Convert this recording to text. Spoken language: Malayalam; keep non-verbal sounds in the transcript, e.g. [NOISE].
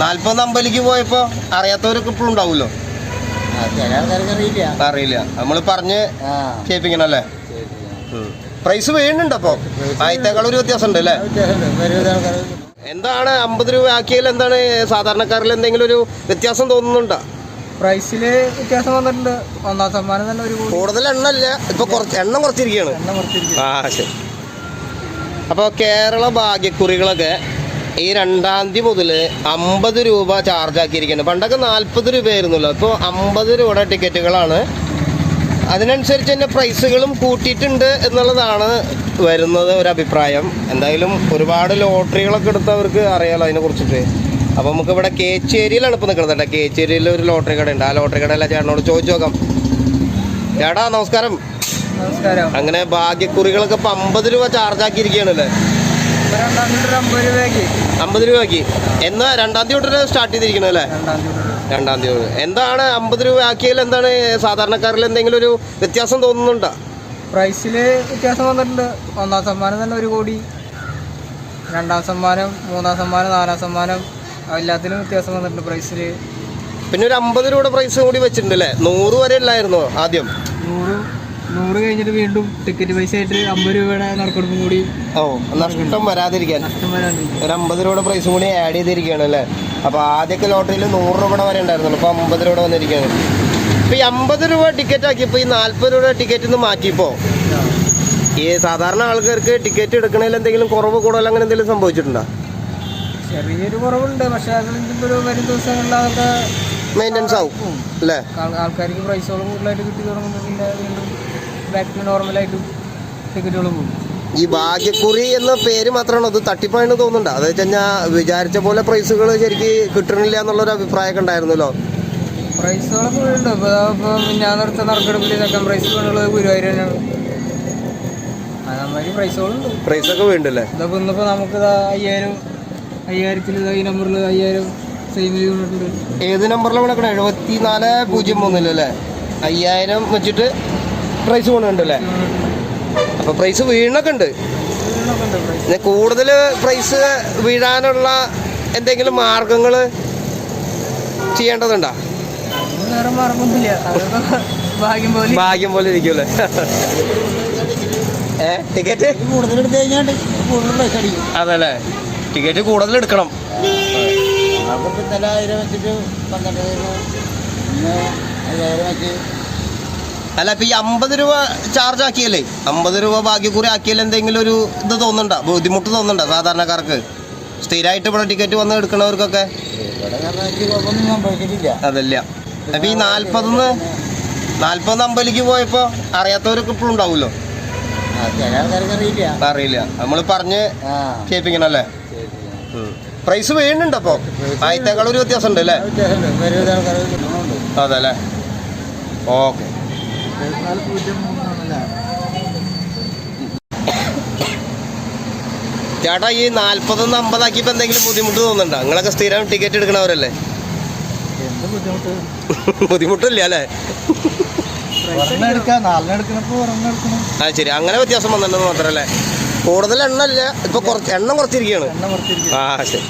നാല്പത് അമ്പലിക്ക് പോയപ്പോ അറിയാത്തവരൊക്കെ ഇപ്പോഴും ഉണ്ടാവുമല്ലോ ആ, ചില ആൾക്കാർക്ക് അറിയില്ല. അറിയില്ല. നമ്മൾ പറഞ്ഞ് ആ. കേൾപ്പിക്കണം. അല്ലേ ശരി. പ്രൈസ് വീഴുന്നുണ്ട് അപ്പൊ ആദ്യത്തേക്കാൾ ഒരു വ്യത്യാസം ഉണ്ട് അല്ലേ എന്താണ് അമ്പത് രൂപ ആക്കിയാൽ എന്താണ് സാധാരണക്കാരിൽ എന്തെങ്കിലും ഒരു വ്യത്യാസം തോന്നുന്നുണ്ടോ? പ്രൈസിൽ വ്യത്യാസം വന്നിട്ടുണ്ട്. ഒന്നാം സമ്മാനം തന്നെ ഒരു കൂടുതൽ കൂടുതൽ എണ്ണല്ല ഇപ്പൊ കുറച്ച് എണ്ണം കുറച്ചിരിക്കുകയാണ്. എണ്ണ ആ ശരി. അപ്പോൾ കേരള ഭാഗ്യക്കുറികളൊക്കെ ഈ രണ്ടാം തീയതി മുതൽ അമ്പത് രൂപ ചാർജ് ആക്കിയിരിക്കുന്നത് പണ്ടൊക്കെ നാൽപ്പത് രൂപയായിരുന്നല്ലോ. അപ്പോൾ അമ്പത് രൂപയുടെ ടിക്കറ്റുകളാണ്. അതിനനുസരിച്ച് തന്നെ പ്രൈസുകളും കൂട്ടിയിട്ടുണ്ട് എന്നുള്ളതാണ് വരുന്നത് ഒരു അഭിപ്രായം. എന്തായാലും ഒരുപാട് ലോട്ടറികളൊക്കെ എടുത്തവർക്ക് അറിയാലോ അതിനെ കുറിച്ചിട്ട്. അപ്പോൾ നമുക്ക് ഇവിടെ കേച്ചേരിയിലാണ് ഇപ്പോൾ നിൽക്കുന്നത് കേട്ടോ. കേച്ചേരിയിൽ ഒരു ലോട്ടറി കടയുണ്ട്. ആ ലോട്ടറി കടയിലെ ചേട്ടനോട് ചോദിച്ചു നോക്കാം. ചേട്ടാ നമസ്കാരം. നമസ്കാരം. അങ്ങനെ ഭാഗ്യക്കുറികളൊക്കെ ഇപ്പം അമ്പത് രൂപ ചാർജ് ആക്കിയിരിക്കുകയാണല്ലേ ഇപ്പൊ രണ്ടാം തീയതി ഒരു അമ്പത് രൂപയ്ക്ക്. എന്നാ രണ്ടാം തീയതി തൊട്ട് സ്റ്റാർട്ട് ചെയ്തിരിക്കണം അല്ലേ? രണ്ടാം തീയതി. എന്താണ് അമ്പത് രൂപ ആക്കിയാൽ എന്താണ് സാധാരണക്കാരിൽ എന്തെങ്കിലും ഒരു വ്യത്യാസം തോന്നുന്നുണ്ടോ? പ്രൈസിൽ വ്യത്യാസം വന്നിട്ടുണ്ട്. ഒന്നാം സമ്മാനം തന്നെ ഒരു കോടി. രണ്ടാം സമ്മാനം മൂന്നാം സമ്മാനം നാലാം സമ്മാനം. എല്ലാത്തിനും വ്യത്യാസം വന്നിട്ടുണ്ട് പ്രൈസിൽ. പിന്നെ ഒരു അമ്പത് രൂപയുടെ പ്രൈസ് കൂടി വെച്ചിട്ടുണ്ട് അല്ലേ? നൂറ് വരെ ഉള്ളായിരുന്നു ആദ്യം? നൂറ് നൂറ് കഴിഞ്ഞിട്ട് വീണ്ടും ടിക്കറ്റ് പൈസ ആയിട്ട് അമ്പത് രൂപയുടെ നറുക്കെടുപ്പും കൂടി ഓ നഷ്ടം വരാതിരിക്കാൻ. നഷ്ടം ഒരു അമ്പത് രൂപയുടെ പ്രൈസും കൂടി ആഡ് ചെയ്തിരിക്കുകയാണ് അല്ലേ? അപ്പോൾ ആദ്യത്തെ ലോട്ടറിയിൽ നൂറ് രൂപ വരെ ഉണ്ടായിരുന്നുള്ളൂ. ഇപ്പോൾ അമ്പത് രൂപ വന്നിരിക്കുകയാണ്. ഇപ്പോൾ ഈ അമ്പത് രൂപ ടിക്കറ്റ് ആക്കിയപ്പോൾ ഈ നാൽപ്പത് രൂപയുടെ ടിക്കറ്റ് ഒന്ന് മാറ്റിയപ്പോൾ ഈ സാധാരണ ആൾക്കാർക്ക് ടിക്കറ്റ് എടുക്കണതിൽ എന്തെങ്കിലും കുറവ് കൂടുതൽ അങ്ങനെ എന്തെങ്കിലും സംഭവിച്ചിട്ടുണ്ടോ? ചെറിയൊരു കുറവുണ്ട്. പക്ഷെ അതിലെന്തെങ്കിലും വരും ദിവസങ്ങളിൽ അതൊക്കെ മെയിന്റെനൻസ് ആവും. അല്ലേ? ആൾക്കാർക്ക് പ്രൈസുകൾ കൂടുതലായിട്ട് കിട്ടി തുടങ്ങുമ്പോൾ പിന്നെ വീണ്ടും ബാക്ക് ടു നോർമലായിട്ട് ടിക്കറ്റുകൾ പോകും. ഈ ഭാഗ്യക്കുറി എന്ന പേര് മാത്രമാണ് അത് തട്ടിപ്പാണെന്ന് തോന്നുന്നുണ്ട്. അത് വെച്ച് കഴിഞ്ഞാൽ വിചാരിച്ച പോലെ പ്രൈസുകൾ ശരിക്ക് കിട്ടണില്ല എന്നുള്ളൊരു അഭിപ്രായമൊക്കെ ഉണ്ടായിരുന്നല്ലോ. പ്രൈസുകളൊക്കെ ഇപ്പോൾ ഞാൻ നിർത്ത നറുക്കെടുപ്പിൽ സെക്കൻഡ് പ്രൈസ് വീണുള്ളത് ഗുരുവായൂർ തന്നെയാണ്. അതേമാതിരി പ്രൈസുകളുണ്ട് പ്രൈസൊക്കെ വീണ്ടല്ലേ? ഇതൊക്കെ ഇന്നിപ്പോൾ നമുക്ക് ഇതാ അയ്യായിരം അയ്യായിരത്തിൽ ഇതാ ഈ നമ്പറിൽ അയ്യായിരം സെയിമിൽ വീണിട്ടുണ്ട് ഏത് നമ്പറിലാണ് എഴുപത്തി നാല് പൂജ്യം മൂന്നിലല്ലേ അയ്യായിരം വെച്ചിട്ട് പ്രൈസ് പോണുണ്ടല്ലേ അപ്പോൾ പ്രൈസ് വീണൊക്കെ ഉണ്ട്. പിന്നെ കൂടുതൽ പ്രൈസ് വീഴാനുള്ള എന്തെങ്കിലും മാർഗങ്ങൾ ചെയ്യേണ്ടതുണ്ടോ? ഭാഗ്യം പോലെ ഇരിക്കുമല്ലേ ഏ ടിക്കറ്റ് കൂടുതൽ എടുത്തു കഴിഞ്ഞാൽ കൂടുതൽ പൈസ അടിക്കും. അതല്ലേ. ടിക്കറ്റ് കൂടുതൽ എടുക്കണം. ഇന്നലെ ആയിരം വെച്ചിട്ട് പന്ത്രണ്ടായിരം ഇന്ന് അയ്യായിരം വെച്ച് അല്ല ഇപ്പൊ ഈ അമ്പത് രൂപ ചാർജ് ആക്കിയല്ലേ? അമ്പത് രൂപ ഭാഗ്യക്കുറി ആക്കിയാൽ എന്തെങ്കിലും ഒരു ഇത് തോന്നണ്ട ബുദ്ധിമുട്ട് തോന്നുന്നുണ്ടോ സാധാരണക്കാർക്ക്? സ്ഥിരമായിട്ട് ഇവിടെ ടിക്കറ്റ് വന്ന് എടുക്കണവർക്കൊക്കെ അതല്ല. അപ്പൊ ഈ നാല്പതിന്ന് നാല്പത് അമ്പലിക്ക് പോയപ്പോ അറിയാത്തവരൊക്കെ ഇപ്പോഴും ഉണ്ടാവുമല്ലോ? അറിയില്ല. നമ്മൾ നമ്മൾ പറഞ്ഞ് കേൾപ്പിക്കണല്ലേ? പ്രൈസ് വീണുണ്ടപ്പോ അപ്പൊ. ആദ്യത്തേക്കാൾ ഒരു വ്യത്യാസം ഉണ്ട് അല്ലേ? അതല്ലേ ഓക്കെ. പൂജ്യം മൂന്നാണല്ലേ ചേട്ടാ ഈ നാല്പതൊന്ന് അമ്പതാക്കിപ്പോ എന്തെങ്കിലും ബുദ്ധിമുട്ട് തോന്നുന്നുണ്ടോ? നിങ്ങളൊക്കെ സ്ഥിരം ടിക്കറ്റ് എടുക്കണവരല്ലേ [LAUGHS] ബുദ്ധിമുട്ടില്ല അല്ലേ? അത് ശരി അങ്ങനെ വ്യത്യാസം വന്നിട്ടുണ്ടെന്ന് മാത്രമല്ലേ? കൂടുതൽ എണ്ണ ഇല്ല ഇപ്പൊ കുറച്ച് എണ്ണം കുറച്ചിരിക്കുകയാണ്. ആ ശരി.